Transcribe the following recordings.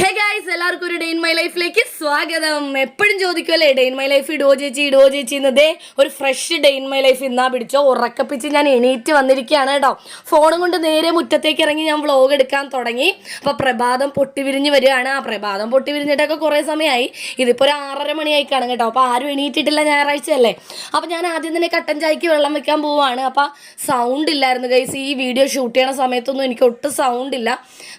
Hey guys എല്ലാവർക്കും ഒരു day in my ലൈഫിലേക്ക് സ്വാഗതം. എപ്പോഴും ചോദിക്കുമല്ലേ ഡേ ഇൻ മൈ ലൈഫ് ഇടോ ചേച്ചി ഇടോ ചേച്ചി എന്നതേ ഒരു fresh day in my life ഇന്നാ പിടിച്ചോ. ഉറക്കപ്പിച്ച് ഞാൻ എണീറ്റ് വന്നിരിക്കുകയാണ് കേട്ടോ. ഫോണും കൊണ്ട് നേരെ മുറ്റത്തേക്ക് ഇറങ്ങി ഞാൻ വ്ളോഗ് എടുക്കാൻ തുടങ്ങി. അപ്പോൾ പ്രഭാതം പൊട്ടി വിരിഞ്ഞ് വരികയാണ്. ആ പ്രഭാതം പൊട്ടി വിരിഞ്ഞിട്ടൊക്കെ കുറേ സമയമായി. ഇതിപ്പോൾ ഒരു ആറര മണിയായി കാണും കേട്ടോ. അപ്പോൾ ആരും എണീറ്റിട്ടില്ല ഞായറാഴ്ച അല്ലേ? അപ്പോൾ ഞാൻ ആദ്യം തന്നെ കട്ടൻ ചായക്ക് വെള്ളം വെക്കാൻ പോവുകയാണ് അപ്പോൾ സൗണ്ട് ഇല്ലായിരുന്നു ഗൈസ് ഈ വീഡിയോ ഷൂട്ട് ചെയ്യണ സമയത്തൊന്നും എനിക്ക് ഒട്ടും സൗണ്ട് ഇല്ല.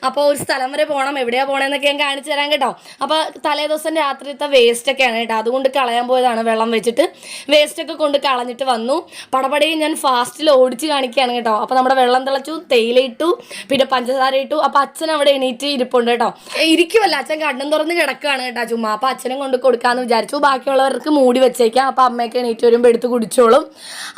അപ്പോൾ ഒരു സ്ഥലം വരെ പോകണം എവിടെയാണ് പോകണമെന്നൊക്കെ ഞാൻ കാണിച്ചു തരാം കേട്ടോ. അപ്പോൾ തലേ ദിവസം രാത്രിത്തെ വേസ്റ്റ് ഒക്കെയാണ് കേട്ടോ. അതുകൊണ്ട് കളയാൻ പോയതാണ് വെള്ളം വെച്ചിട്ട്. വേസ്റ്റ് ഒക്കെ കൊണ്ട് കളഞ്ഞിട്ട് വന്നു. പടപടയും ഞാൻ ഫാസ്റ്റിൽ ഓടിച്ച് കാണിക്കുകയാണ് കേട്ടോ. അപ്പോൾ നമ്മുടെ വെള്ളം തിളച്ചു തേയില ഇട്ടു പിന്നെ പഞ്ചസാര ഇട്ടു. അപ്പോൾ അച്ഛൻ അവിടെ എണീറ്റ് ഇരിപ്പുണ്ട് കേട്ടോ. ഇരിക്കുമല്ല അച്ഛൻ കണ്ണും തുറന്ന് കിടക്കുകയാണ് കേട്ടോ ചുമ്മാ. അപ്പോൾ അച്ഛനും കൊണ്ട് കൊടുക്കാന്ന് വിചാരിച്ചു. ബാക്കിയുള്ളവർക്ക് മൂടി വെച്ചേക്കാം. അപ്പോൾ അമ്മയൊക്കെ എണീറ്റ് വരുമ്പോൾ എടുത്ത് കുടിച്ചോളും.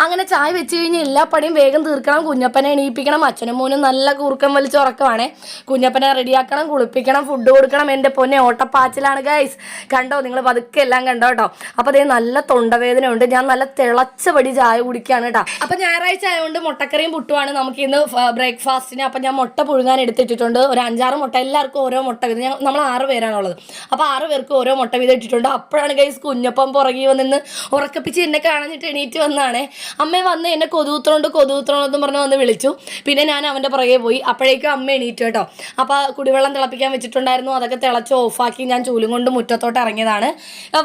അങ്ങനെ ചായ വെച്ച് കഴിഞ്ഞാൽ എല്ലാ പണിയും വേഗം തീർക്കണം. കുഞ്ഞപ്പനെ എണീപ്പിക്കണം. അച്ഛനും മോനും നല്ല കൂർക്കം വലിച്ച് ഉറക്കമാണ് കുഞ്ഞപ്പനെ റെഡിയാക്കണം കുളിപ്പിക്കണം ഫുഡ് കൊടുക്കണം എന്റെ പൊന്നെ ഓട്ടപ്പാച്ചിലാണ് ഗൈസ് കണ്ടോ നിങ്ങൾ പതുക്കെ എല്ലാം കണ്ടോ കേട്ടോ? അപ്പോൾ അതേ നല്ല തൊണ്ടവേദന ഉണ്ട്. ഞാൻ നല്ല തിളച്ച പടി ചായ കുടിക്കുകയാണ് കേട്ടോ. അപ്പോൾ ഞായറാഴ്ച ആയതുകൊണ്ട് മുട്ടക്കറിയും പുട്ടുമാണ് നമുക്ക് ഇന്ന് ബ്രേക്ക്ഫാസ്റ്റിന്. അപ്പോൾ ഞാൻ മുട്ട പുഴുങ്ങാൻ എടുത്തിട്ടിട്ടുണ്ട് ഒരു അഞ്ചാറ് മുട്ട. എല്ലാവർക്കും ഓരോ മുട്ട വീതം. നമ്മൾ ആറ് പേരാണുള്ളത് അപ്പോൾ ആറ് പേർക്ക് ഓരോ മുട്ട വീതം ഇട്ടിട്ടുണ്ട്. അപ്പോഴാണ് ഗൈസ് കുഞ്ഞപ്പം പുറകെ വന്നിന്ന് ഉറക്കപ്പിച്ച് എന്നെ കാണാനിട്ട് എണീറ്റ് വന്നാണേ. അമ്മ വന്ന് എന്നെ കൊതുകുത്തണോണ്ട് കൊതുകുത്തണോന്ന് പറഞ്ഞ് വന്ന് വിളിച്ചു. പിന്നെ ഞാൻ അവന്റെ പുറകെ പോയി. അപ്പോഴേക്കും അമ്മ എണീറ്റു കേട്ടോ. അപ്പോൾ കുടിവെള്ളം തിളപ്പിക്കാൻ വെച്ചിട്ടുണ്ടായിരുന്നു. അതൊക്കെ തിളച്ച് ഓഫാക്കി ഞാൻ ചൂലും കൊണ്ട് മുറ്റത്തോട്ട് ഇറങ്ങിയതാണ്.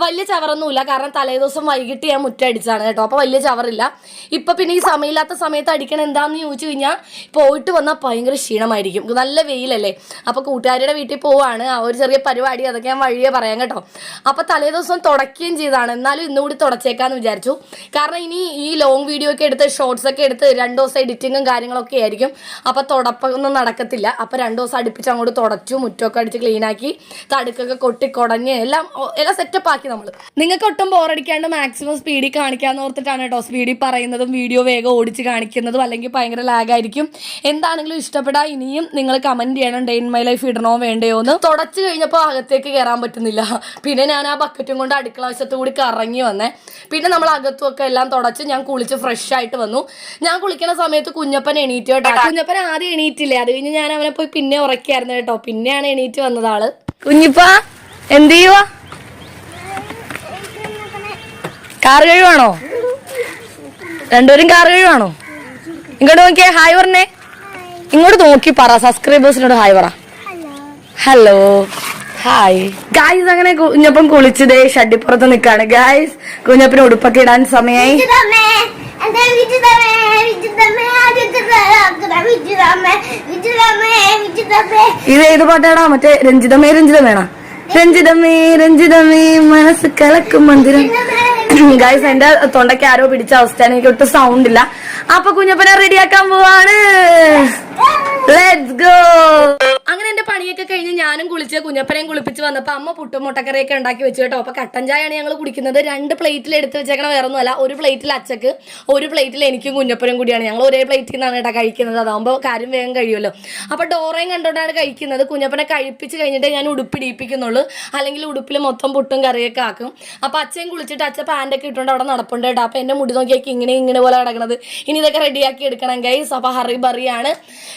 വലിയ വലിയ ചവറൊന്നുമില്ല. കാരണം തലേദിവസം വൈകിട്ട് ഞാൻ മുറ്റം അടിച്ചതാണ് കേട്ടോ. അപ്പോൾ വലിയ ചവറില്ല. ഇപ്പം പിന്നെ ഈ സമയമില്ലാത്ത സമയത്ത് അടിക്കണം എന്താണെന്ന് ചോദിച്ചു കഴിഞ്ഞാൽ പോയിട്ട് വന്നാൽ ഭയങ്കര ക്ഷീണമായിരിക്കും. നല്ല വെയിലല്ലേ? അപ്പോൾ കൂട്ടുകാരുടെ വീട്ടിൽ പോവാണ്. ആ ഒരു ചെറിയ പരിപാടി അതൊക്കെ ഞാൻ വഴിയേ പറയാം കേട്ടോ. അപ്പോൾ തലേദിവസം തുടക്കുകയും ചെയ്താണ് എന്നാലും ഇന്നുകൂടി തുടച്ചേക്കാന്ന് വിചാരിച്ചു. കാരണം ഇനി ഈ ലോങ് വീഡിയോ ഒക്കെ എടുത്ത് ഷോർട്സ് ഒക്കെ എടുത്ത് രണ്ട് ദിവസം എഡിറ്റിങ്ങും കാര്യങ്ങളൊക്കെ ആയിരിക്കും. അപ്പോൾ തുടപ്പൊന്നും നടക്കത്തില്ല. അപ്പോൾ രണ്ട് ദിവസം അടുപ്പിച്ച് അങ്ങോട്ട് തുടച്ചു മുറ്റമൊക്കെ അടിച്ച് ക്ലീൻ ആക്കി തടുക്കൊക്കെ കൊട്ടി കുടഞ്ഞ് എല്ലാം എല്ലാം സെറ്റപ്പ് ആക്കി നമ്മൾ നിങ്ങൾക്ക് ഒട്ടും ബോറടിക്കാണ്ട് മാക്സിമം സ്പീഡിൽ കാണിക്കാന്ന് ഓർത്തിട്ടാണ് കേട്ടോ സ്പീഡിൽ പറയുന്നതും വീഡിയോ വേഗം ഓടിച്ച് കാണിക്കുന്നതും അല്ലെങ്കിൽ ഭയങ്കര ലാഗായിരിക്കും എന്താണെങ്കിലും ഇഷ്ടപ്പെടാ ഇനിയും നിങ്ങൾ കമന്റ് ചെയ്യണം. ഡേ ഇൻ മൈ ലൈഫ് ഇടണോ വേണ്ടയോ എന്ന്. തുടച്ചു കഴിഞ്ഞപ്പോൾ അകത്തേക്ക് കയറാൻ പറ്റുന്നില്ല. പിന്നെ ഞാൻ ആ ബക്കറ്റും കൊണ്ട് അടുക്കള വശത്ത് കൂടി കറങ്ങി വന്നേ. പിന്നെ നമ്മൾ അകത്തും ഒക്കെ എല്ലാം തുടച്ച് ഞാൻ കുളിച്ച് ഫ്രഷ് ആയിട്ട് വന്നു. ഞാൻ കുളിക്കുന്ന സമയത്ത് കുഞ്ഞപ്പൻ എണീറ്റ് കേട്ടോ. കുഞ്ഞപ്പൻ ആദ്യം എണീറ്റില്ലേ? അത് കഴിഞ്ഞ് ഞാൻ അവനെ പോയി പിന്നെ ഉറക്കിയായിരുന്നു കേട്ടോ. പിന്നെയാണ് എണീറ്റ് വന്നത്. ആൾ കുഞ്ഞിപ്പ എന്ത് ചെയ്യുവാ? കാർ കഴിവാണോ? രണ്ടുപേരും കാർ കഴിവാണോ? ഇങ്ങോട്ട് നോക്കിയേ ഹായ് പറഞ്ഞേ. ഇങ്ങോട്ട് നോക്കി പറ സബ്സ്ക്രൈബേഴ്സിനോട് ഹായ് പറ. ഹലോ ഹായ് ഗായ്സ് അങ്ങനെ കുഞ്ഞപ്പം കുളിച്ചതേ ഷഡിപ്പുറത്ത് നിൽക്കാണ് ഗായ്സ് കുഞ്ഞപ്പന് ഉടുപ്പൊക്കെ ഇടാൻ സമയമായി ഇത് ഏത് പാട്ടാടാ? മറ്റേ രഞ്ജിതമേ രഞ്ജിതമേണ? രഞ്ജിതമേ രഞ്ജിതമേ മനസ്സ് കലക്കും മന്ദിരം. ഗായ്സ് എന്റെ തൊണ്ടയ്ക്ക് ആരോ പിടിച്ച അവസ്ഥ എനിക്ക് ഒട്ടും സൗണ്ട് ഇല്ല. അപ്പൊ കുഞ്ഞപ്പനെ റെഡിയാക്കാൻ പോവാണ്. ലെറ്റ്സ് ഗോ അങ്ങനെ എന്റെ പണിയൊക്കെ കഴിഞ്ഞ് ഞാനും കുളിച്ച് കുഞ്ഞപ്പനെയും കുളിപ്പിച്ച് വന്നപ്പോ അമ്മ പുട്ടും മുട്ടക്കറിയൊക്കെ ഉണ്ടാക്കി വെച്ചു കേട്ടോ. അപ്പൊ കട്ടൻ ചായയാണ് ഞങ്ങൾ കുടിക്കുന്നത്. രണ്ട് പ്ലേറ്റിൽ എടുത്ത് വെച്ചേക്കണ വേറെ ഒന്നുമല്ല ഒരു പ്ലേറ്റിൽ അച്ചക്ക് ഒരു പ്ലേറ്റിൽ എനിക്കും കുഞ്ഞപ്പനും കൂടിയാണ്. ഞങ്ങൾ ഒരേ പ്ലേറ്റിൽ നിന്നാണ് കേട്ടോ കഴിക്കുന്നത്. അതാകുമ്പോൾ കാര്യം വേഗം കഴിയുമല്ലോ. അപ്പൊ ഡോറയും കണ്ടോണ്ടാണ് കഴിക്കുന്നത്. കുഞ്ഞപ്പനെ കഴിപ്പിച്ച് കഴിഞ്ഞിട്ട് ഞാൻ ഉടുപ്പിടിപ്പിക്കുന്നുള്ളൂ. അല്ലെങ്കിൽ ഉടുപ്പിൽ മൊത്തം പുട്ടും കറിയൊക്കെ ആക്കും. അപ്പൊ അച്ഛൻ കുളിച്ചിട്ട് അച്ഛൻ പാന്റൊക്കെ ഇട്ടുകൊണ്ട് അവിടെ നടപ്പുണ്ട് കേട്ടോ അപ്പം എന്റെ മുടി നോക്കിയൊക്കെ ഇങ്ങനെ ഇങ്ങനെ പോലെ കിടക്കണത് ഇനി ഇതൊക്കെ റെഡിയാക്കി എടുക്കണം ഗൈസ് അപ്പോൾ ഹറി ബറിയാണ്.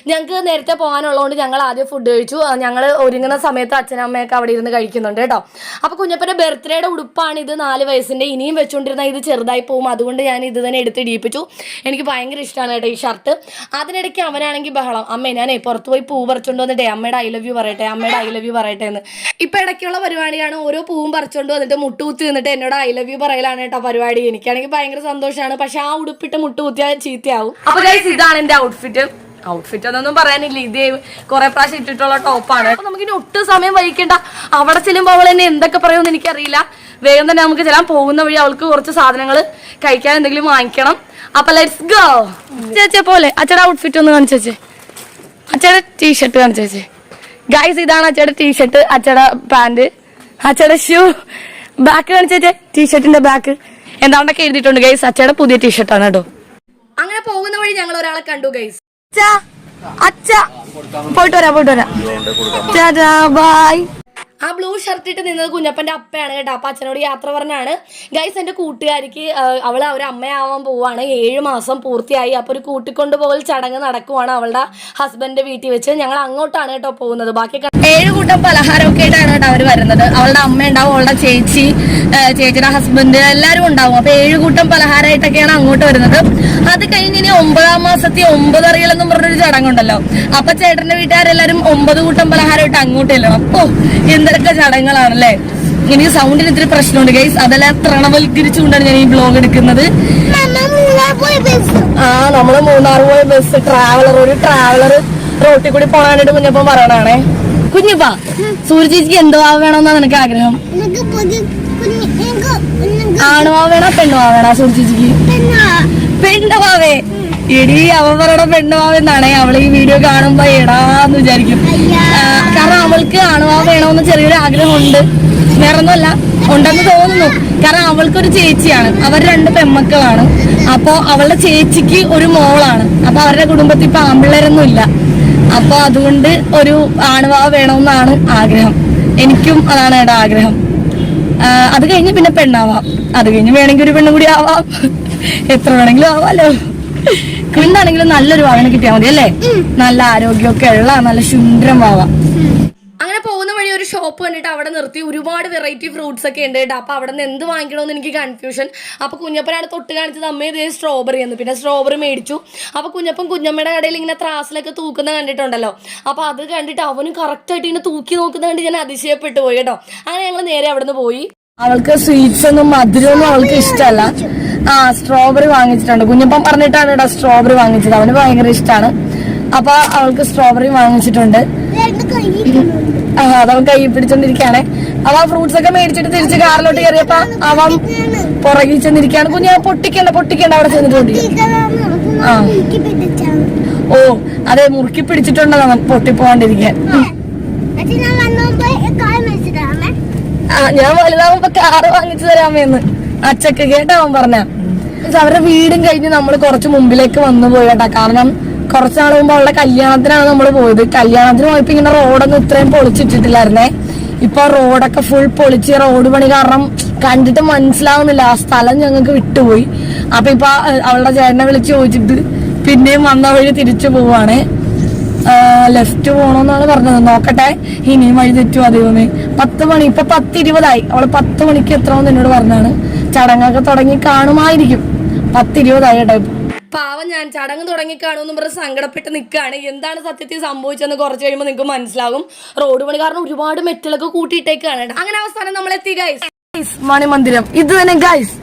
ഞങ്ങൾക്ക് നേരത്തെ പോകാനുള്ളതുകൊണ്ട് ഞങ്ങൾ ആദ്യം ഫുഡ് കഴിച്ചു. ഞങ്ങൾ ഒരുങ്ങുന്ന സമയത്ത് അച്ഛനമ്മയൊക്കെ അവിടെ ഇരുന്ന് കഴിക്കുന്നുണ്ട് കേട്ടോ അപ്പോൾ കുഞ്ഞപ്പന്റെ ബർത്ത്ഡേയുടെ ഉടുപ്പാണ് ഇത് നാല് വയസ്സിന്റെ ഇനിയും വെച്ചുകൊണ്ടിരുന്ന ഇത് ചെറുതായി പോകും അതുകൊണ്ട് ഞാൻ ഇത് തന്നെ എടുത്ത് ഇടിയിപ്പിച്ചു. എനിക്ക് ഭയങ്കര ഇഷ്ടമാണ് കേട്ടോ ഈ ഷർട്ട് അതിനിടയ്ക്ക് അവനാണെങ്കിൽ ബഹളം. അമ്മേ ഞാനേ പുറത്ത് പോയി പൂ പറിച്ചുകൊണ്ട് വന്നിട്ടേ. അമ്മയുടെ ഐ ലവ് യു പറയട്ടെ. അമ്മയുടെ ഐ ലവ് യു പറയട്ടെ എന്ന്. ഇപ്പം ഇടയ്ക്കുള്ള പരിപാടിയാണ്. ഓരോ പൂവും പറിച്ചുകൊണ്ട് വന്നിട്ട് മുട്ടുകുത്തി നിന്നിട്ട് എന്നോട് ഐ ലവ് യു പറയലാണ്. കേട്ടോ പരിപാടി. എനിക്കാണെങ്കിൽ ഭയങ്കര സന്തോഷമാണ് പക്ഷെ ആ ഉടുപ്പിട്ട് മുട്ടുകുത്തിയാൽ ചീത്തയാവും. അപ്പൊ ഗൈസ് ഇതാണ് എന്റെ ഔട്ട്ഫിറ്റ് ഔട്ട്ഫിറ്റ് എന്നൊന്നും പറയാനില്ല. ഇത് കുറെ പ്രാവശ്യം ഇട്ടിട്ടുള്ള ടോപ്പാണ് അപ്പൊ നമുക്കിനി ഒട്ടും സമയം വഹിക്കണ്ട അവിടെ ചെല്ലുമ്പോൾ അവൾ എന്നെ എന്തൊക്കെ പറയുമെന്ന് എനിക്കറിയില്ല. വേഗം തന്നെ നമുക്ക് ചെല്ലാൻ പോകുന്ന വഴി അവൾക്ക് കുറച്ച് സാധനങ്ങൾ കഴിക്കാൻ എന്തെങ്കിലും വാങ്ങിക്കണം. അപ്പൊ ലെറ്റ്സ് ഗോ ചേച്ചേ പോലെ അച്ഛടെ ഔട്ട്ഫിറ്റ് ഒന്ന് കാണിച്ചു അച്ഛടെ ടീഷർട്ട് കാണിച്ചു ചേച്ചേ. ഗൈസ് ഇതാണ് അച്ഛടെ ടീഷർട്ട് അച്ഛടെ പാന്റ് അച്ഛടെ ഷൂ ബാക്ക് കാണിച്ചേ ടീഷർട്ടിന്റെ ബാക്ക് എന്താണ്ടൊക്കെ എഴുതിയിട്ടുണ്ട് ഗൈസ് അച്ഛയുടെ പുതിയ ടീഷർട്ടാണ് കേട്ടോ. അങ്ങനെ പോകുന്ന വഴി ഞങ്ങൾ ഒരാളെ കണ്ടു ഗൈസ് അച്ഛാ പോയിട്ട് വരാം പോയിട്ട് വരാം. ബൈ ആ ബ്ലൂ ഷർട്ട് ഇട്ട് നിന്നത് കുഞ്ഞപ്പന്റെ അപ്പയാണ് കേട്ടോ. അപ്പൊ അച്ഛനോട് യാത്ര പറഞ്ഞാണ്. ഗൈസ് എന്റെ കൂട്ടുകാരിക്ക് അവൾ അവരെ അമ്മയാവാൻ പോവാണ്. ഏഴ് മാസം പൂർത്തിയായി. അപ്പൊ ഒരു കൂട്ടിക്കൊണ്ടുപോകൽ ചടങ്ങ് നടക്കുവാണ് അവളുടെ ഹസ്ബൻഡിന്റെ വീട്ടിൽ വെച്ച്. ഞങ്ങൾ അങ്ങോട്ടാണ് കേട്ടോ പോകുന്നത്. ബാക്കി ഏഴ് പലഹാരമൊക്കെ ആയിട്ടാണ് കേട്ടോ അവർ വരുന്നത്. അവളുടെ അമ്മ ഉണ്ടാവും അവളുടെ ചേച്ചി ചേച്ചിയുടെ ഹസ്ബൻഡ് എല്ലാവരും ഉണ്ടാവും. അപ്പൊ ഏഴ് കൂട്ടം പലഹാരമായിട്ടൊക്കെയാണ് അങ്ങോട്ട് വരുന്നത്. അത് കഴിഞ്ഞ് ഇനി ഒമ്പതാം മാസത്തെ ഒമ്പത് അറിയൽ എന്നും പറഞ്ഞൊരു ചടങ്ങുണ്ടല്ലോ. അപ്പൊ ചേട്ടന്റെ വീട്ടുകാരെല്ലാരും ഒമ്പത് കൂട്ടം പലഹാരമായിട്ട് അങ്ങോട്ട് ഇല്ല അപ്പോ എന്തൊക്കെ ചടങ്ങുകളാണല്ലേ? ഇനി സൗണ്ടിന് ഇത്തിരി പ്രശ്നമുണ്ട് ഗൈസ് അതെല്ലാം തൃണവൽക്കരിച്ചുകൊണ്ടാണ് ഞാൻ ഈ ബ്ലോഗ് എടുക്കുന്നത്. ആ നമ്മൾ മൂന്നാർ പോയ ബസ് ട്രാവലർ ഒരു ട്രാവലർ റോട്ടിൽ കൂടി പോകാനായിട്ട് മുന്നപ്പം പറയണാണേ കുഞ്ഞിപ്പ സൂര്യചേച്ചിക്ക് എന്തോ വേണമെന്നാ നിനക്ക് ആഗ്രഹം? ആണുവാവേണോ പെണ്ണുവാവേണോ കുഞ്ഞ് എനിക്ക് എനിക്ക് ആണുവാ വേണോ പെണ്ണുവാ വേണോ സൂര്യചേച്ചിക്ക് പിന്നെ പെണ്ണുവാവേ എടി അവൻ പറയണ പെണ്ണുവാവെന്നാണേ അവൾ ഈ വീഡിയോ കാണുമ്പോ എടാന്ന് വിചാരിക്കും. കാരണം അവൾക്ക് ആണുവാ വേണമെന്ന് ചെറിയൊരു ആഗ്രഹമുണ്ട്. വേറൊന്നുമല്ല ഉണ്ടെന്ന് തോന്നുന്നു. കാരണം അവൾക്കൊരു ചേച്ചിയാണ്. അവർ രണ്ട് പെമ്മക്കളാണ്. അപ്പോ അവളുടെ ചേച്ചിക്ക് ഒരു മോളാണ്. അപ്പൊ അവരുടെ കുടുംബത്തിൽ ഇപ്പൊ ആമ്പിള്ളേരൊന്നും ഇല്ല അപ്പൊ അതുകൊണ്ട് ഒരു ആണുവാ വേണമെന്നാണ് ആഗ്രഹം. എനിക്കും അതാണ് എന്റെ ആഗ്രഹം. അത് കഴിഞ്ഞ് പിന്നെ പെണ്ണാവാം. അത് കഴിഞ്ഞ് വേണമെങ്കിൽ ഒരു പെണ്ണും കൂടി ആവാം. എത്ര വേണമെങ്കിലും ആവാലോ. കുഞ്ഞാണെങ്കിലും നല്ലൊരു വാഹനം കിട്ടിയാൽ മതി അല്ലേ? നല്ല ആരോഗ്യമൊക്കെ ഉള്ള നല്ല ശുന്ദ്രം ആവാം അങ്ങനെ പോകുന്ന വഴി ഒരു ഷോപ്പ് കണ്ടിട്ട് അവിടെ നിർത്തി ഒരുപാട് വെറൈറ്റി ഫ്രൂട്ട്സ് ഒക്കെ ഉണ്ട് കേട്ടോ. അപ്പോൾ അവിടെ നിന്ന് എന്ത് വാങ്ങിക്കണമെന്ന് എനിക്ക് കൺഫ്യൂഷൻ അപ്പോൾ കുഞ്ഞപ്പനാണ് തൊട്ട് കാണിച്ചത് അമ്മ ഇതേ സ്ട്രോബെറി എന്ന്. പിന്നെ സ്ട്രോബെറി മേടിച്ചു. അപ്പോൾ കുഞ്ഞപ്പൻ കുഞ്ഞമ്മയുടെ കടയിൽ ഇങ്ങനെ ത്രാസിലൊക്കെ തൂക്കുന്ന കണ്ടിട്ടുണ്ടല്ലോ. അപ്പോൾ അത് കണ്ടിട്ട് അവനും കറക്റ്റ് ആയിട്ട് ഇങ്ങനെ തൂക്കി നോക്കുന്ന കണ്ട് ഞാൻ അതിശയപ്പെട്ടു പോയി കേട്ടോ. അങ്ങനെ ഞങ്ങൾ നേരെ അവിടെ നിന്ന് പോയി. അവൾക്ക് സ്വീറ്റ്സ് ഒന്നും മധുരമൊന്നും അവൾക്ക് ഇഷ്ടമല്ല. ആ സ്ട്രോബെറി വാങ്ങിച്ചിട്ടുണ്ട്. കുഞ്ഞപ്പൻ പറഞ്ഞിട്ടാണ് കേട്ടോ സ്ട്രോബെറി വാങ്ങിച്ചത്. അവന് ഭയങ്കര ഇഷ്ടമാണ്. അപ്പൊ അവൾക്ക് സ്ട്രോബെറി വാങ്ങിച്ചിട്ടുണ്ട്. ആ അത് ആ അതവൻ കൈ പിടിച്ചോണ്ടിരിക്കാണ് അവ ഫ്രൂട്ട്സ് ഒക്കെ മേടിച്ചിട്ട് തിരിച്ച് കാറിലോട്ട് കയറിയപ്പ അവൻ പുറകിൽ ചെന്നിരിക്കാണ് കുഞ്ഞു പൊട്ടിക്കണ്ട പൊട്ടിക്കണ്ട അവിടെ ചെന്നിട്ടുണ്ട്. ആ. ഓ അതെ മുറുക്കി പിടിച്ചിട്ടുണ്ടോ അവൻ. പൊട്ടിപ്പോണ്ടിരിക്കാൻ ആ. ഞാൻ വലുതാവുമ്പോ കാറ് വാങ്ങിച്ചു തരാമെന്ന് അച്ചക്ക് കേട്ടോ അവൻ പറഞ്ഞ. അവരുടെ വീടും കഴിഞ്ഞ് നമ്മൾ കുറച്ച് മുമ്പിലേക്ക് വന്നു പോയി കേട്ടാ. കാരണം കുറച്ച് നാൾ മുമ്പ് അവളുടെ കല്യാണത്തിനാണ് നമ്മൾ പോയത്. കല്യാണത്തിന് പോയപ്പോ ഇങ്ങനെ റോഡൊന്നും ഇത്രയും പൊളിച്ചിട്ടിട്ടില്ലായിരുന്നേ. ഇപ്പൊ റോഡൊക്കെ ഫുൾ പൊളിച്ച് റോഡ് പണി കാരണം കണ്ടിട്ട് മനസ്സിലാവുന്നില്ല. ആ സ്ഥലം ഞങ്ങൾക്ക് വിട്ടുപോയി. അപ്പൊ ഇപ്പൊ അവളുടെ ചേട്ടനെ വിളിച്ച് ചോദിച്ചിട്ട് പിന്നെയും വന്ന വഴി തിരിച്ചു പോവാണ്. ലെഫ്റ്റ് പോണോന്നാണ് പറഞ്ഞത്. നോക്കട്ടെ. ഇനിയും വഴി തെറ്റുമോ ദൈവമേ? പത്ത് മണി ഇപ്പൊ പത്ത് ഇരുപതായി അവൾ പത്ത് മണിക്ക് എത്രമെന്ന് എന്നോട് പറഞ്ഞാണ് ചടങ്ങൊക്കെ തുടങ്ങി കാണുമായിരിക്കും. പത്ത് ഇരുപതായി കേട്ടോ. പാവം ഞാൻ ചടങ്ങ് തുടങ്ങി കാണുമെന്ന് പറഞ്ഞ് സങ്കടപ്പെട്ട് നിൽക്കുകയാണ് എന്താണ് സത്യത്തിൽ സംഭവിച്ചതെന്ന് കുറച്ച് കഴിയുമ്പോൾ നിങ്ങൾക്ക് മനസ്സിലാകും. റോഡ് പണി കാരണം ഒരുപാട് മെറ്റലൊക്കെ കൂട്ടിയിട്ടേക്കാണ് കേട്ടോ. അങ്ങനെ അവസാനം നമ്മൾ എത്തി ഗൈസ് മണിമന്ദിരം. ഇത് തന്നെ ഗൈസ്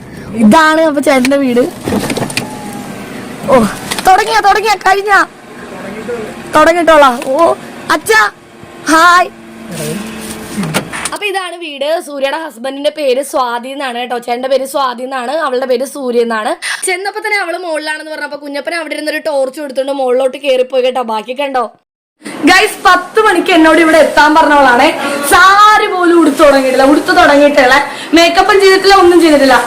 ഇതാണ് അപ്പൊ ചേട്ടന്റെ വീട്. ഓ തുടങ്ങിയ തുടങ്ങിയ കഴിഞ്ഞ? തുടങ്ങിട്ടോളാ ഓ അച്ഛാ ഹായ്. അപ്പൊ ഇതാണ് വീട്. സൂര്യയുടെ ഹസ്ബൻഡിന്റെ പേര് സ്വാതി എന്നാണ് കേട്ടോ. ചേട്ടന്റെ പേര് സ്വാതി എന്നാണ്. അവളുടെ പേര് സൂര്യ എന്നാണ്. ചെന്നപ്പോ തന്നെ അവൾ മുകളിലാണെന്ന് പറഞ്ഞപ്പോ കുഞ്ഞപ്പന അവിടെ ഇരുന്നൊരു ടോർച്ച് കൊടുത്തുകൊണ്ട് മുകളിലോട്ട് കയറിപ്പോയി കേട്ടോ. ബാക്കി കണ്ടോ? ഗൈസ് പത്ത് മണിക്ക് എന്നോട് ഇവിടെ എത്താൻ പറഞ്ഞവളാണ്. സാര് പോലും ഉടുത്തു തുടങ്ങിയിട്ടില്ല. ഉടുത്തു തുടങ്ങിയിട്ടില്ല. മേക്കപ്പും ചെയ്തിട്ടില്ല ഒന്നും ചെയ്തിട്ടില്ല.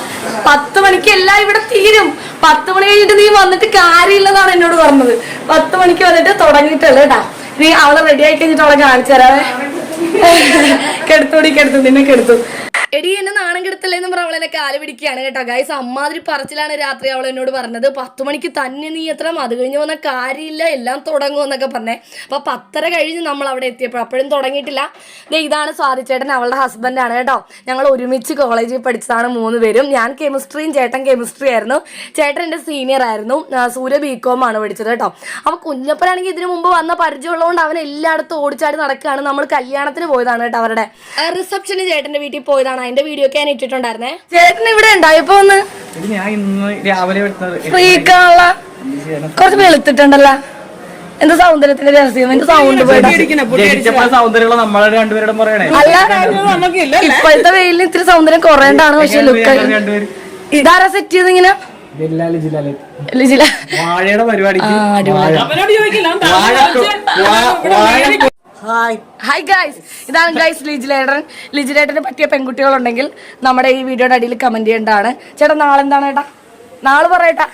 പത്ത് മണിക്ക് എല്ലാം ഇവിടെ തീരും. പത്ത് മണി കഴിഞ്ഞിട്ട് നീ വന്നിട്ട് കാര്യമില്ലെന്നാണ് എന്നോട് പറഞ്ഞത്. പത്ത് മണിക്ക് വന്നിട്ട് തുടങ്ങിയിട്ടില്ല നീ അവളെ റെഡി ആയി കഴിഞ്ഞിട്ട് അവളെ കാണിച്ചു തരാവേ. കെടുത്തോടി കെടുത്തു നിന്നെ കെടുത്തു. എടി എന്നെ നാണം കെടുത്തല്ലേന്ന് പറഞ്ഞ അവളെന്നെ കാൽ പിടിക്കുകയാണ് കേട്ടോ. ഗൈസ് അമ്മാതിരി പറച്ചിലാണ് രാത്രി അവൾ എന്നോട് പറഞ്ഞത്. പത്ത് മണിക്ക് തന്നെ നീ എത്ര അത് കഴിഞ്ഞ് വന്ന കാര്യമില്ല. എല്ലാം തുടങ്ങും എന്നൊക്കെ പറഞ്ഞേ. അപ്പോൾ പത്തര കഴിഞ്ഞ് നമ്മൾ അവിടെ എത്തിയപ്പോൾ അപ്പോഴും തുടങ്ങിയിട്ടില്ല. ഇതാണ് സ്വാതിച്ചേട്ടൻ അവളുടെ ഹസ്ബൻഡാണ് കേട്ടോ. ഞങ്ങൾ ഒരുമിച്ച് കോളേജിൽ പഠിച്ചതാണ് മൂന്ന് പേരും. ഞാൻ കെമിസ്ട്രിയും ചേട്ടൻ കെമിസ്ട്രി ആയിരുന്നു. ചേട്ടൻ എന്റെ സീനിയർ ആയിരുന്നു. സൂര്യ ബി കോം ആണ് പഠിച്ചത് കേട്ടോ. അപ്പോൾ കുഞ്ഞപ്പനാണെങ്കിൽ ഇതിനു മുമ്പ് വന്ന പരിചയമുള്ളതുകൊണ്ട് അവൻ എല്ലായിടത്തും ഓടിച്ചാടി നടക്കുകയാണ്. നമ്മൾ കല്യാണത്തിന് പോയതാണ് കേട്ടോ അവരുടെ. റിസപ്ഷന് ചേട്ടന്റെ വീട്ടിൽ പോയതാണ് അതിന്റെ വീഡിയോ ഒക്കെ ഞാൻ ഇട്ടിട്ടുണ്ടായിരുന്നേ. ചേട്ടൻ ഇവിടെ ഉണ്ടായപ്പോ ഒന്ന് ഞാൻ ഇന്ന് രാവിലെ കുറച്ച് വെളുത്തിട്ടുണ്ടല്ലോ. എന്താ സൗന്ദര്യത്തിന്റെ രഹസ്യം? എന്റെ സൗണ്ട് പോയിട്ടാ ജനിച്ചപ്പോൾ സൗന്ദര്യമുള്ള നമ്മളെ രണ്ടുപേരുടെ പറയണേ അല്ല ഇപ്പോഴത്തെ വെയിലിന് ഇത്തിരി സൗന്ദര്യം കുറയണ്ടാണ് പക്ഷെ ലുക്ക് ഇതാരാ സെറ്റ് ചെയ്ത് ഇങ്ങനെ? വാഴയുടെ പരിപാടി. ഹായ് ഹായ് ഗൈസ് ഇതാണ് ഗൈസ് ലിജിലേട്ടൻ ലിജിലേട്ടന് പറ്റിയ പെൺകുട്ടികളുണ്ടെങ്കിൽ നമ്മുടെ ഈ വീഡിയോയുടെ അടിയിൽ കമന്റ് ചെയ്യേണ്ടതാണ്. ചേട്ടാ നാളെ എന്താണ് ചേട്ടാ നാളെ പറയട്ടാ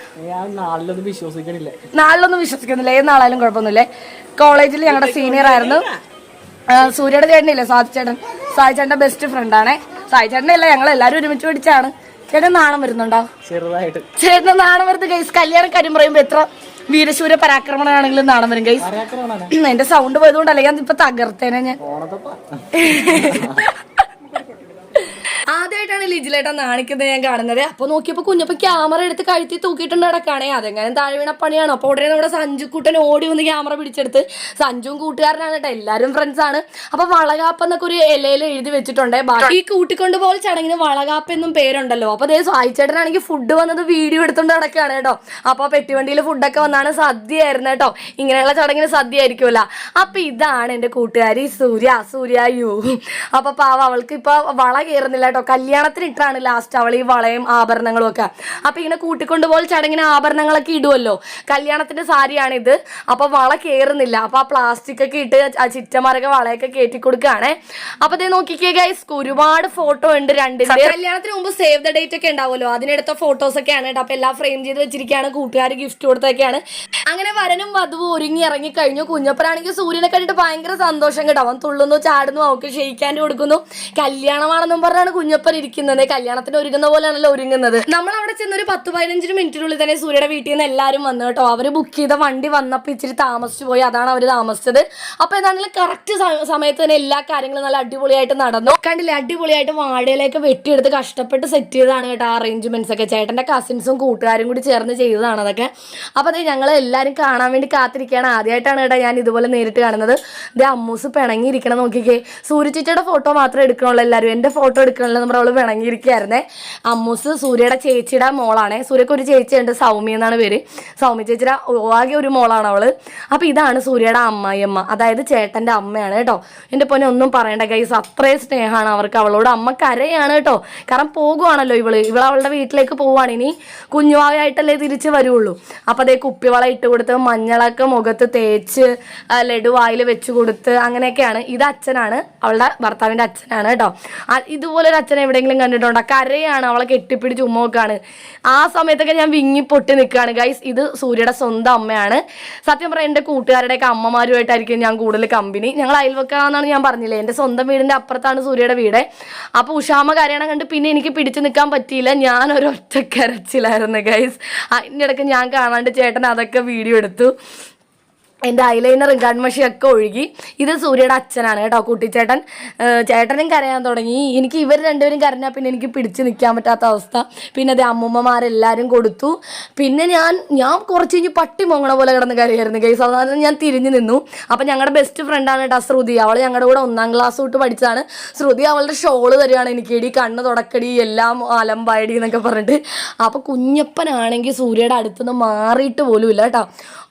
നാളിലൊന്നും വിശ്വസിക്കണില്ല. നാളിലൊന്നും വിശ്വസിക്കുന്നില്ല. ഏത് നാളായാലും കുഴപ്പമൊന്നുമില്ലേ. കോളേജിൽ ഞങ്ങളുടെ സീനിയർ ആയിരുന്നു. സൂര്യയുടെ ചേട്ടനില്ലേ സാജി ചേട്ടൻ. സായി ചേട്ടന്റെ ബെസ്റ്റ് ഫ്രണ്ട് ആണേ. സായി ചേട്ടനല്ല ഞങ്ങൾ എല്ലാവരും ഒരുമിച്ച് പഠിച്ചാണ്. ചേട്ടൻ നാണം വരുന്നുണ്ടോ? ചെറുതായിട്ട്. ചേട്ടൻ നാണം വരുന്നത് ഗൈസ് കല്യാണം കാര്യം പറയുമ്പോ എത്ര വീരശൂര പരാക്രമണാണെങ്കിലും നാണം വരും ഗൈസ് എന്റെ സൗണ്ട് പോയതുകൊണ്ടല്ലേ ഞാൻ ഇപ്പൊ തകർത്തേനെ ഞാൻ. ആദ്യമായിട്ടാണ് ലിജിലേട്ടൻ നാണിക്കുന്നത് ഞാൻ കാണുന്നത്. അപ്പൊ നോക്കിയപ്പോ കുഞ്ഞപ്പോ ക്യാമറ എടുത്ത് കഴുത്തി തൂക്കിയിട്ടുണ്ട് നടക്കാണേ. അതെങ്ങനെ താഴെ വീണ പണിയാണ്? അപ്പൊ ഉടനെ നമ്മുടെ സഞ്ജുക്കുട്ടൻ ഓടി വന്ന് ക്യാമറ പിടിച്ചെടുത്ത് സഞ്ജുവും കൂട്ടുകാരനാണ് കേട്ടോ എല്ലാരും ഫ്രണ്ട്സ് ആണ്. അപ്പൊ വളകാപ്പ് എന്നൊക്കെ ഒരു ഇലയിൽ എഴുതി വെച്ചിട്ടുണ്ട്. ബാക്കി കൂട്ടിക്കൊണ്ട് പോലെ ചടങ്ങിന് വളകാപ്പ് എന്നും പേരുണ്ടല്ലോ. അപ്പൊ അതേ സായിച്ചേട്ടനാണെങ്കിൽ ഫുഡ് വന്നത് വീഡിയോ എടുത്തോണ്ട് നടക്കുകയാണ് കേട്ടോ. അപ്പൊ പെട്ടിവണ്ടിയിൽ ഫുഡൊക്കെ വന്നാണ് സദ്യ ആയിരുന്നു കേട്ടോ. ഇങ്ങനെയുള്ള ചടങ്ങിന് സദ്യ ആയിരിക്കുമല്ല അപ്പൊ ഇതാണ് എന്റെ കൂട്ടുകാരി സൂര്യ. സൂര്യ യു. അപ്പൊ പാവ അവൾക്ക് ഇപ്പൊ വള കയറുന്നില്ല കേട്ടോ. കല്യാണത്തിന് ഇട്ടാണ് ലാസ്റ്റ് അവൾ ഈ വളയും ആഭരണങ്ങളും ഒക്കെ. അപ്പൊ ഇങ്ങനെ കൂട്ടിക്കൊണ്ടുപോൽ ചടങ്ങിന് ആഭരണങ്ങളൊക്കെ ഇടുമല്ലോ കല്യാണത്തിന്റെ സാരിയാണിത്. അപ്പൊ വള കയറുന്നില്ല അപ്പൊ ആ പ്ലാസ്റ്റിക് ഒക്കെ ഇട്ട് ആ ചിറ്റമാരൊക്കെ വളയൊക്കെ കയറ്റി കൊടുക്കുകയാണ്. അപ്പൊ ദേ നോക്കിക്കേ ഗൈസ് ഒരുപാട് ഫോട്ടോ ഉണ്ട് രണ്ടിന്റെ കല്യാണത്തിന് മുമ്പ് സേവ് ദ ഡേറ്റ് ഒക്കെ ഉണ്ടാവുമല്ലോ. അതിനെടുത്ത ഫോട്ടോസ് ഒക്കെയാണ് കേട്ടോ. അപ്പൊ എല്ലാം ഫ്രെയിം ചെയ്ത് വെച്ചിരിക്കുകയാണ്. കൂട്ടുകാർ ഗിഫ്റ്റ് കൊടുത്തൊക്കെയാണ്. അങ്ങനെ വരനും വധുവും ഒരുങ്ങി ഇറങ്ങി കഴിഞ്ഞു. കുഞ്ഞപ്പനാണെങ്കിൽ സൂര്യനെ കണ്ടിട്ട് ഭയങ്കര സന്തോഷം കേട്ടോ. അവൻ തുള്ളുന്നു ചാടുന്നു അവൾക്ക് ഷെയ്ക്കാന്റെ കൊടുക്കുന്നു. കല്യാണമാണെന്നും പറഞ്ഞാണ് കുഞ്ഞപ്പൻ ഇരിക്കുന്നത്. കല്യാണത്തിന് ഒരുങ്ങുന്ന പോലെയാണല്ലോ ഒരുങ്ങുന്നത്. നമ്മൾ അവിടെ ചെന്ന് ഒരു പത്ത് പതിനഞ്ച് മിനിറ്റിനുള്ളിൽ തന്നെ സൂര്യയുടെ വീട്ടിൽ നിന്ന് എല്ലാവരും വന്നു കേട്ടോ. അവർ ബുക്ക് ചെയ്ത വണ്ടി വന്നപ്പോൾ ഇച്ചിരി താമസിച്ചു പോയി. അതാണ് അവർ താമസിച്ചത്. അപ്പോൾ ഏതാണെങ്കിലും കറക്റ്റ് സമയത്ത് തന്നെ എല്ലാ കാര്യങ്ങളും നല്ല അടിപൊളിയായിട്ട് നടന്നു. കണ്ടില്ലേ? അടിപൊളിയായിട്ട് വാഴയിലേക്ക് വെട്ടിയെടുത്ത് കഷ്ടപ്പെട്ട് സെറ്റ് ചെയ്തതാണ് കേട്ടോ അറേഞ്ച്മെന്റ്സ് ഒക്കെ. ചേട്ടന്റെ കസിൻസും കൂട്ടുകാരും കൂടി ചേർന്ന് ചെയ്തതാണ് അതൊക്കെ. അപ്പോൾ അതെ ഞങ്ങൾ എല്ലാവരും കാണാൻ വേണ്ടി കാത്തിരിക്കുകയാണ്. ആദ്യമായിട്ടാണ് കേട്ടോ ഞാൻ ഇതുപോലെ നേരിട്ട് കാണുന്നത്. ഇത് അമ്മൂസ് പിണങ്ങിയിരിക്കണം നോക്കിക്കേ. സൂര്യചേച്ചിയുടെ ഫോട്ടോ മാത്രമേ എടുക്കണുള്ളൂ എല്ലാവരും. എന്റെ ഫോട്ടോ എടുക്കണല്ലോ നമ്മൾ അവൾ പിണങ്ങിയിരിക്കുകയായിരുന്നേ. അമ്മൂസ് സൂര്യയുടെ ചേച്ചിയുടെ മോളാണ്. സൂര്യക്ക് ഒരു ചേച്ചിയുണ്ട് സൗമ്യ എന്നാണ് പേര്. സൗമ്യ ചേച്ചിയുടെ ആകെ ഒരു മോളാണ് അവൾ. അപ്പൊ ഇതാണ് സൂര്യയുടെ അമ്മായിയമ്മ അതായത് ചേട്ടന്റെ അമ്മയാണ് കേട്ടോ. എന്റെ പൊന്നെ ഒന്നും പറയണ്ട ഗൈസ് അത്രയും സ്നേഹമാണ് അവർക്ക് അവളോട്. അമ്മ കരയാണ് കേട്ടോ. കാരണം പോകുവാണല്ലോ ഇവൾ. ഇവൾ അവളുടെ വീട്ടിലേക്ക് പോവാണ്. ഇനി കുഞ്ഞുവായായിട്ടല്ലേ തിരിച്ച് വരുള്ളൂ അപ്പൊ അതേ കുപ്പിവള ഇട്ട് കൊടുത്ത് മഞ്ഞളൊക്കെ മുഖത്ത് തേച്ച് ലഡു വായിൽ വെച്ച് കൊടുത്ത് അങ്ങനെയൊക്കെയാണ്. ഇത് അച്ഛനാണ്. അവളുടെ ഭർത്താവിന്റെ അച്ഛനാണ് കേട്ടോ. ഇതുപോലെ ഒരു അച്ഛനെ എവിടെയെങ്കിലും കണ്ടിട്ടുണ്ടോ? കരയാണ് അവളെ കെട്ടിപ്പിടിച്ച് ഉമ്മ നോക്കാണ് ആ സമയത്തൊക്കെ ഞാൻ വിങ്ങി പൊട്ടി നിൽക്കുകയാണ് ഗൈസ് ഇത് സൂര്യയുടെ സ്വന്തം അമ്മയാണ്. സത്യം പറയാം എന്റെ കൂട്ടുകാരുടെയൊക്കെ അമ്മമാരുമായിട്ടായിരിക്കും ഞാൻ കൂടുതൽ കമ്പനി ഞങ്ങൾ അയൽവക്കാന്നാണ് ഞാൻ പറഞ്ഞില്ലേ? എന്റെ സ്വന്തം വീടിന്റെ അപ്പുറത്താണ് സൂര്യയുടെ വീട്. അപ്പോൾ ഉഷാമ കരയണം കണ്ട് പിന്നെ എനിക്ക് പിടിച്ചു നിൽക്കാൻ പറ്റിയില്ല. ഞാൻ ഒരു ഒറ്റ കരച്ചിലായിരുന്നു ഗൈസ് അതിന്റെ ഇടയ്ക്ക് ഞാൻ കാണാണ്ട് ചേട്ടൻ അതൊക്കെ വീഡിയോ എടുത്തു. എന്റെ ഐലൈനറും കൺമഷിയൊക്കെ ഒഴുകി. ഇത് സൂര്യയുടെ അച്ഛനാണ് കേട്ടോ കുട്ടിച്ചേട്ടൻ. ചേട്ടനും കരയാൻ തുടങ്ങി. എനിക്ക് ഇവർ രണ്ടുപേരും കരഞ്ഞാൽ പിന്നെ എനിക്ക് പിടിച്ച് നിൽക്കാൻ പറ്റാത്ത അവസ്ഥ. പിന്നെ അത് അമ്മൂമ്മമാരെല്ലാവരും കൊടുത്തു. പിന്നെ ഞാൻ ഞാൻ കുറച്ച് കഴിഞ്ഞ് പട്ടി മോങ്ങണ പോലെ കിടന്ന് കരയായിരുന്നു കൈ സാധാരണ ഞാൻ തിരിഞ്ഞു നിന്നു. അപ്പം ഞങ്ങളുടെ ബെസ്റ്റ് ഫ്രണ്ടാണ് കേട്ടോ ശ്രുതി. അവൾ ഞങ്ങളുടെ കൂടെ ഒന്നാം ക്ലാസ് തൊട്ട് പഠിച്ചതാണ്. ശ്രുതി അവളുടെ ഷോൾ തരികയാണ് എനിക്ക്. ഇടി കണ്ണ് തുടക്കടി എല്ലാം അലമ്പായടി എന്നൊക്കെ പറഞ്ഞിട്ട്. അപ്പോൾ കുഞ്ഞപ്പനാണെങ്കിൽ സൂര്യയുടെ അടുത്തുനിന്ന് മാറിയിട്ട് പോലും ഇല്ല കേട്ടോ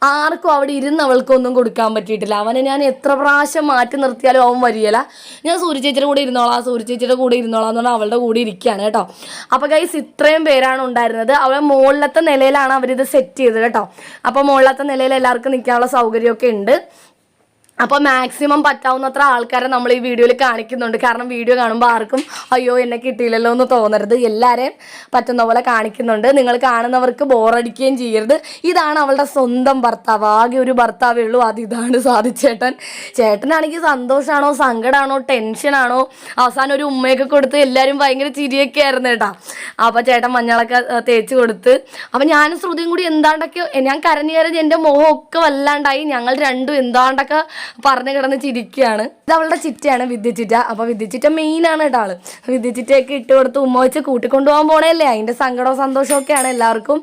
ആർക്കും അവിടെ ഇരുന്ന് അവൾക്കൊന്നും കൊടുക്കാൻ പറ്റിയിട്ടില്ല. അവനെ ഞാൻ എത്ര പ്രാവശ്യം മാറ്റി നിർത്തിയാലും അവൻ വരികയില്ല. ഞാൻ സൂര്യ ചേച്ചിയുടെ കൂടെ ഇരുന്നോളാം. സൂര്യ ചേച്ചിയുടെ കൂടെ ഇരുന്നോളാം എന്ന് പറഞ്ഞാൽ അവളുടെ കൂടെ ഇരിക്കുകയാണ് കേട്ടോ. അപ്പോൾ ഗൈസ് ഇത്രയും പേരാണ് ഉണ്ടായിരുന്നത്. അവളെ മുകളിലത്തെ നിലയിലാണ് അവരിത് സെറ്റ് ചെയ്തത് കേട്ടോ. അപ്പോൾ മുകളിലത്തെ നിലയിൽ എല്ലാവർക്കും നിൽക്കാനുള്ള സൗകര്യമൊക്കെ ഉണ്ട്. അപ്പോൾ മാക്സിമം പറ്റാവുന്നത്ര ആൾക്കാരെ നമ്മൾ ഈ വീഡിയോയിൽ കാണിക്കുന്നുണ്ട്. കാരണം വീഡിയോ കാണുമ്പോൾ ആർക്കും അയ്യോ എന്നെ കിട്ടിയില്ലല്ലോ എന്ന് തോന്നരുത്. എല്ലാവരെയും പറ്റുന്ന പോലെ കാണിക്കുന്നുണ്ട്. നിങ്ങൾ കാണുന്നവർക്ക് ബോറടിക്കുകയും ചെയ്യരുത്. ഇതാണ് അവളുടെ സ്വന്തം ഭർത്താവ്. ആകെ ഒരു ഭർത്താവേ ഉള്ളൂ. അത് ഇതാണ് സാധിച്ചേട്ടൻ. ചേട്ടനാണെങ്കിൽ സന്തോഷമാണോ സങ്കടമാണോ ടെൻഷനാണോ? അവസാനം ഒരു ഉമ്മയൊക്കെ കൊടുത്ത് എല്ലാവരും ഭയങ്കര ചിരിയൊക്കെ ആയിരുന്നു കേട്ടോ. അപ്പോൾ ചേട്ടൻ മഞ്ഞളൊക്കെ തേച്ച് കൊടുത്ത്. അപ്പം ഞാനും ശ്രുതിയും കൂടി എന്താണ്ടൊക്കെ ഞാൻ കരഞ്ഞു കരഞ്ഞ് എന്റെ മുഖമൊക്കെ വല്ലാണ്ടായി. ഞങ്ങൾ രണ്ടും എന്താണ്ടൊക്കെ പറഞ്ഞു കിടന്ന് ചിരിക്കുകയാണ് ഇത് അവളുടെ ചിറ്റയാണ് വിദ്യച്ചിറ്റ. അപ്പോൾ വിദ്യച്ചിറ്റ മെയിനാണ് കേട്ടോ ആൾ. വിദ്യച്ചിറ്റയൊക്കെ ഇട്ട് കൊടുത്ത് ഉമ്മ വെച്ച് കൂട്ടിക്കൊണ്ടുപോകാൻ പോണേല്ലേ അതിന്റെ സങ്കടവും സന്തോഷവും ഒക്കെയാണ് എല്ലാവർക്കും.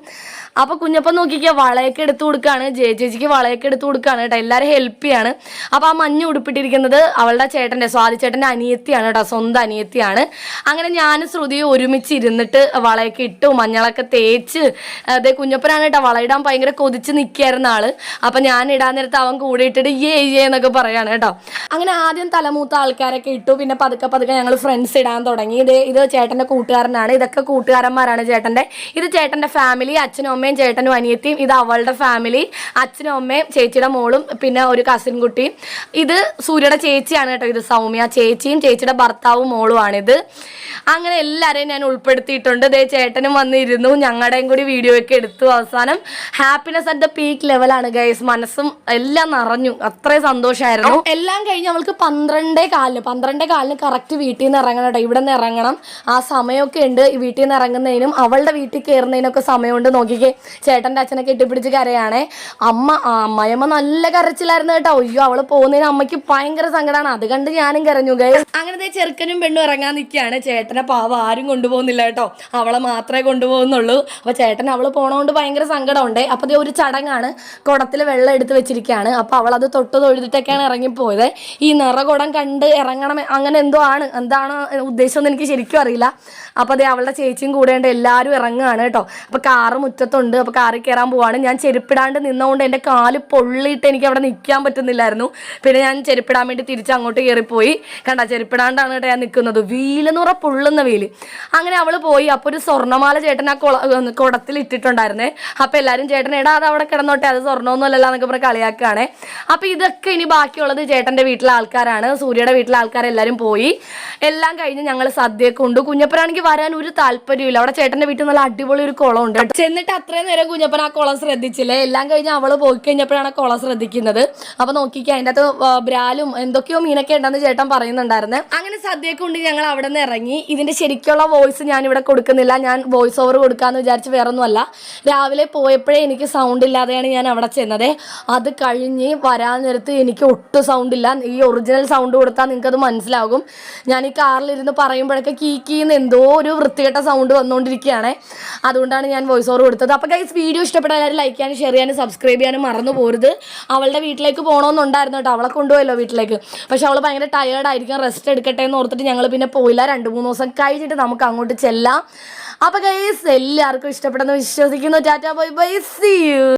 അപ്പോൾ കുഞ്ഞപ്പൻ നോക്കിക്കുക വളയൊക്കെ എടുത്തു കൊടുക്കുകയാണ് ജയ ചേച്ചിക്ക് വളയൊക്കെ എടുത്തു കൊടുക്കുകയാണ് കേട്ടോ. ഹെൽപ്പ് ചെയ്യാണ്. അപ്പോൾ ആ മഞ്ഞ ഉടുപ്പിട്ടിരിക്കുന്നത് അവളുടെ ചേട്ടന്റെ സ്വാതി ചേട്ടന്റെ അനിയത്തിയാണ് കേട്ടോ. സ്വന്തം അനിയത്തിയാണ്. അങ്ങനെ ഞാൻ ശ്രുതിയും ഒരുമിച്ച് ഇരുന്നിട്ട് വളയൊക്കെ ഇട്ടു മഞ്ഞളൊക്കെ തേച്ച്. അതെ കുഞ്ഞപ്പനാണ് കേട്ടോ വളയിടാൻ ഭയങ്കര കൊതിച്ച് നിൽക്കുകയായിരുന്ന ആൾ. അപ്പം ഞാൻ ഇടാൻ നേരത്ത് അവൻ കൂടെ ഇട്ടിട്ട് ഏ എന്നൊക്കെ പറയാണ് കേട്ടോ. അങ്ങനെ ആദ്യം തലമൂത്ത ആൾക്കാരൊക്കെ ഇട്ടു. പിന്നെ പതുക്കെ പതുക്കെ ഞങ്ങൾ ഫ്രണ്ട്സ് ഇടാൻ തുടങ്ങി. ഇത് ഇത് ചേട്ടന്റെ കൂട്ടുകാരനാണ്. ഇതൊക്കെ കൂട്ടുകാരന്മാരാണ് ചേട്ടന്റെ. ഇത് ചേട്ടന്റെ ഫാമിലി അച്ഛനും അമ്മയും ചേട്ടനും അനിയത്തിയും ഇത് അവളുടെ ഫാമിലി അച്ഛനും അമ്മയും ചേച്ചിയുടെ മോളും പിന്നെ ഒരു കസിൻ കുട്ടിയും ഇത് സൂര്യയുടെ ചേച്ചിയാണ് കേട്ടോ ഇത് സൗമ്യ ചേച്ചിയും ചേച്ചിയുടെ ഭർത്താവും മോളുമാണിത്. അങ്ങനെ എല്ലാവരെയും ഞാൻ ഉൾപ്പെടുത്തിയിട്ടുണ്ട്. ദേ ചേട്ടനും വന്നിരുന്നു ഞങ്ങളുടെയും കൂടി വീഡിയോ ഒക്കെ എടുത്തു അവസാനം. ഹാപ്പിനെസ് അറ്റ് ദ പീക്ക് ലെവലാണ് ഗൈസ് മനസ്സും എല്ലാം നിറഞ്ഞു. അത്രയും സന്തോഷം സന്തോഷമായിരുന്നു എല്ലാം കഴിഞ്ഞ് അവൾക്ക് പന്ത്രണ്ടേ കാലിന് പന്ത്രണ്ടേ കാലിന് കറക്റ്റ് വീട്ടിൽ നിന്ന് ഇറങ്ങണം കേട്ടോ. ഇവിടെ നിന്ന് ഇറങ്ങണം. ആ സമയമൊക്കെ ഉണ്ട്. വീട്ടിൽ നിന്ന് ഇറങ്ങുന്നതിനും അവളുടെ വീട്ടിൽ കയറുന്നതിനൊക്കെ സമയമുണ്ട്. നോക്കിക്കേ ചേട്ടന്റെ അച്ഛനെ കെട്ടിപ്പിടിച്ച് കരയാണേ. അമ്മ അമ്മയമ്മ നല്ല കരച്ചിലായിരുന്നു കേട്ടോ. അയ്യോ അവൾ പോകുന്നതിന് അമ്മയ്ക്ക് ഭയങ്കര സങ്കടമാണ് അത് കണ്ട് ഞാനും കരഞ്ഞു ഗൈ അങ്ങനത്തെ ചെറുക്കനും പെണ്ണും ഇറങ്ങാൻ നിൽക്കുകയാണ്. ചേട്ടനെ പാവം ആരും കൊണ്ടുപോകുന്നില്ല കേട്ടോ. അവളെ മാത്രമേ കൊണ്ടുപോകുന്നുള്ളൂ. അപ്പോൾ ചേട്ടൻ അവൾ പോണതുകൊണ്ട് ഭയങ്കര സങ്കടമുണ്ട്. അപ്പോൾ ദേ ഒരു ചടങ്ങാണ്. കുടത്തിൽ വെള്ളം എടുത്ത് വെച്ചിരിക്കുകയാണ്. അപ്പോൾ അവൾ അത് തൊട്ട് തൊഴുതിട്ടൊക്കെയാണ് ഇറങ്ങിപ്പോയത്. ഈ നിറകുടം കണ്ട് ഇറങ്ങണം അങ്ങനെ എന്തോ ആണ്. എന്താണ് ഉദ്ദേശം എനിക്ക് ശരിക്കും അറിയില്ല. അപ്പോൾ അതേ അവളുടെ ചേച്ചിയും കൂടെ ഉണ്ട് എല്ലാവരും ഇറങ്ങുകയാണ് കേട്ടോ. അപ്പോൾ കാറ് മുറ്റത്തുണ്ട്. അപ്പൊ കാറി കയറാൻ പോവാണ്. ഞാൻ ചെരുപ്പിടാണ്ട് നിന്നുകൊണ്ട് എന്റെ കാൽ പൊള്ളിയിട്ട് എനിക്ക് അവിടെ നിൽക്കാൻ പറ്റുന്നില്ലായിരുന്നു. പിന്നെ ഞാൻ ചെരുപ്പിടാൻ വേണ്ടി തിരിച്ച് അങ്ങോട്ട് കയറിപ്പോയി കണ്ട ചെരുപ്പിടാണ്ടാണ് കേട്ടോ ഞാൻ നിൽക്കുന്നത് വീലെന്ന് പറഞ്ഞാൽ പൊള്ളുന്ന വീൽ. അങ്ങനെ അവൾ പോയി. അപ്പോൾ ഒരു സ്വർണമാല ചേട്ടൻ ആ കുടത്തിൽ ഇട്ടിട്ടുണ്ടായിരുന്നേ. അപ്പൊ എല്ലാരും ചേട്ടൻ എടാ അത് അവിടെ കിടന്നോട്ടെ അത് സ്വർണമൊന്നും അല്ലല്ലോ എന്നൊക്കെ പറഞ്ഞ് കളിയാക്കുകയാണേ. അപ്പൊ ഇതൊക്കെ ഇനി ബാക്കിയുള്ളത് ചേട്ടന്റെ വീട്ടിലെ ആൾക്കാരാണ്. സൂര്യയുടെ വീട്ടിലെ ആൾക്കാരെല്ലാരും പോയി. എല്ലാം കഴിഞ്ഞ് ഞങ്ങൾ സദ്യയൊക്കെ ഉണ്ട്. കുഞ്ഞപ്പനാണെങ്കിൽ വരാൻ ഒരു താല്പര്യമില്ല അവിടെ ചേട്ടന്റെ വീട്ടിൽ നല്ല അടിപൊളി ഒരു കുളം ഉണ്ട്. കേട്ടോ. അത്രയും നേരം കുഞ്ഞപ്പൻ ആ കുളം ശ്രദ്ധിച്ചില്ലേ? എല്ലാം കഴിഞ്ഞ് അവൾ പോയി കഴിഞ്ഞപ്പോഴാണ് ആ കുളം ശ്രദ്ധിക്കുന്നത്. അപ്പൊ നോക്കിക്കോ അതിന്റെ അകത്ത് ബ്രാലും എന്തൊക്കെയോ മീനൊക്കെ ഉണ്ടെന്ന് ചേട്ടൻ പറയുന്നുണ്ടായിരുന്നു. അങ്ങനെ സദ്യയൊക്കെ ഉണ്ട് ഞങ്ങൾ അവിടെ നിന്ന് ഇറങ്ങി. ഇതിന്റെ ശരിക്കുള്ള വോയിസ് ഞാൻ ഇവിടെ കൊടുക്കുന്നില്ല. ഞാൻ വോയിസ് ഓവർ കൊടുക്കാന്ന് വിചാരിച്ച് വേറൊന്നുമല്ല. രാവിലെ പോയപ്പോഴേ എനിക്ക് സൗണ്ട് ഇല്ലാതെയാണ് ഞാൻ അവിടെ ചെന്നത്. അത് കഴിഞ്ഞ് വരാൻ നേരത്ത് എനിക്ക് ഒട്ടും സൗണ്ട് ഇല്ല. ഈ ഒറിജിനൽ സൗണ്ട് കൊടുത്താൽ അത് മനസ്സിലാകും. ഞാൻ ഈ കാറിലിരുന്ന് പറയുമ്പോഴൊക്കെ കീ എന്തോ ഒരു വൃത്തികെട്ട സൗണ്ട് വന്നുകൊണ്ടിരിക്കുകയാണ്. അതുകൊണ്ടാണ് ഞാൻ വോയിസ് ഓവർ കൊടുത്തത്. അപ്പോൾ ഗൈസ് വീഡിയോ ഇഷ്ടപ്പെട്ടാൽ എല്ലാവരും ലൈക്ക് ചെയ്യാനും ഷെയർ ചെയ്യാനും സബ്സ്ക്രൈബ് ചെയ്യാനും മറന്നു പോരുത്. അവളുടെ വീട്ടിലേക്ക് പോകണമെന്നുണ്ടായിരുന്നു കേട്ടോ. അവളെ കൊണ്ടുപോയല്ലോ വീട്ടിലേക്ക്. പക്ഷെ അവൾ ഭയങ്കര ടയേർഡ് ആയിരിക്കും റെസ്റ്റ് എടുക്കട്ടെ എന്ന് ഓർത്തിട്ട് ഞങ്ങൾ പിന്നെ പോയില്ല. രണ്ട് മൂന്ന് ദിവസം കഴിഞ്ഞിട്ട് നമുക്ക് അങ്ങോട്ട് ചെല്ലാം. അപ്പോൾ ഗൈസ് എല്ലാവർക്കും ഇഷ്ടപ്പെടുന്നു വിശ്വസിക്കുന്നു. Tata bye bye see you